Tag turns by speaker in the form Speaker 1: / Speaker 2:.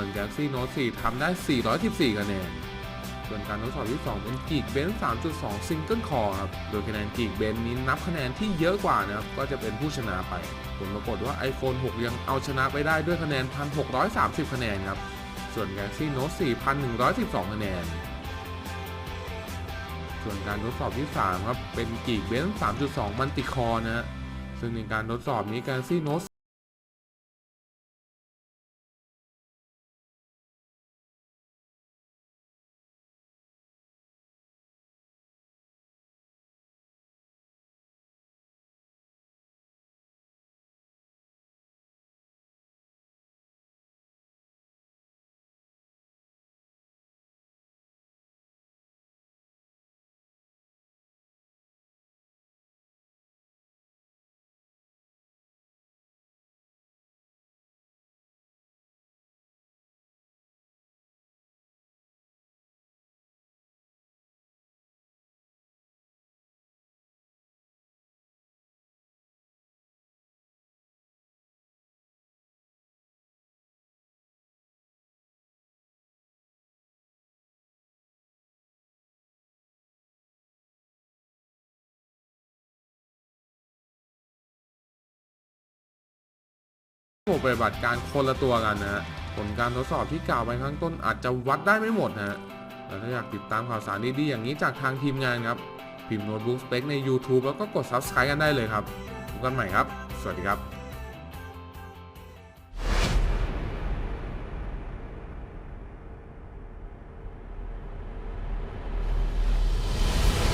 Speaker 1: ส่วน Galaxy Note 4 ทำได้ 414 คะแนน ส่วนการทดสอบที่ 2 เป็น Geekbench 3.2 Single Core ครับ โดยคะแนน Geekbench นี้นับคะแนนที่เยอะกว่านะครับ ก็จะเป็นผู้ชนะไป ผลปรากฏว่า iPhone 6 ยังเอาชนะไปได้ด้วยคะแนน 1,630 คะแนนครับ ส่วน Galaxy Note 4 1,112 คะแนน ส่วนการทดสอบที่ 3 ครับ เป็น Geekbench 3.2 Multi Core นะฮะซึ่งในการทดสอบนี้ Galaxy Note ระบบปฏิบัติการคนละตัวกันนะฮะผลการทดสอบที่กล่าวไปข้างต้นอาจจะวัดได้ไม่หมดนะฮะแต่ถ้าอยากติดตามข่าวสารดีๆอย่างนี้จากทางทีมงานครับ พิมพ์โน้ตบุ๊กสเปคใน YouTube แล้วก็กด Subscribe กันได้เลยครับพบกันใหม่ครับ สวัสดีครับ